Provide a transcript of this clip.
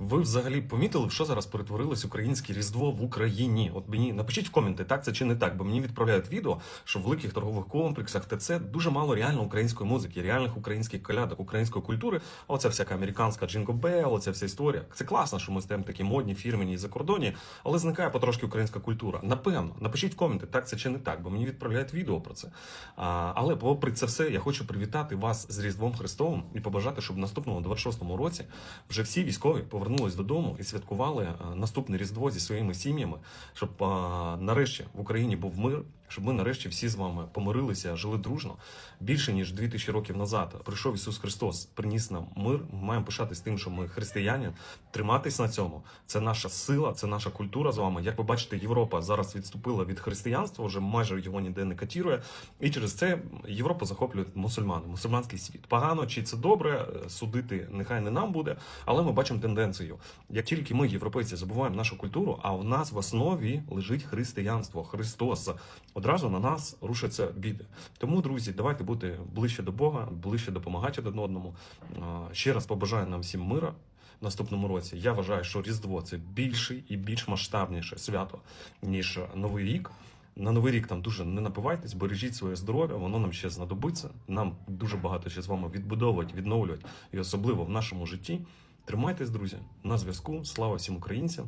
Ви взагалі помітили, в що зараз перетворилось українське різдво в Україні? От мені напишіть в коменти, так це чи не так, бо мені відправляють відео, що в великих торгових комплексах ТЦ дуже мало реально української музики, реальних українських колядок, української культури. А оця всяка американська Джинго Белл, оця вся історія. Це класно, що ми стаємо такі модні, фірмені і закордонні, але зникає потрошки українська культура. Напевно, напишіть в коменти, так це чи не так, бо мені відправляють відео про це. А, але попри це все, я хочу привітати вас з Різдвом Христовим і побажати, щоб в наступному 26-му році вже всі військові повернулись додому і святкували е, наступне Різдво зі своїми сім'ями, щоб е, нарешті в Україні був мир, щоб ми нарешті всі з вами помирилися, жили дружно. Більше ніж 2000 років назад прийшов Ісус Христос, приніс нам мир. Ми маємо пишатись тим, що ми християні, триматись на цьому. Це наша сила, це наша культура з вами. Як ви бачите, Європа зараз відступила від християнства, вже майже його ніде не катірує. І через це Європу захоплюють мусульмани, мусульманський світ. Погано чи це добре, е, судити нехай не нам буде, але ми бачимо тенденцію. Як тільки ми, європейці, забуваємо нашу культуру, а в нас в основі лежить християнство, Христос. Одразу на нас рушаться біди. Тому, друзі, давайте бути ближче до Бога, ближче допомагати один одному. Ще раз побажаю нам всім мира. в Наступному році я вважаю, що Різдво це більший і більш масштабніше свято, ніж Новий рік. На новий рік там дуже не напивайтесь, бережіть своє здоров'я, воно нам ще знадобиться. Нам дуже багато ще з вами відбудовувати, відновлювати, і особливо в нашому житті. Тримайтесь, друзі, на зв'язку. Слава всім українцям!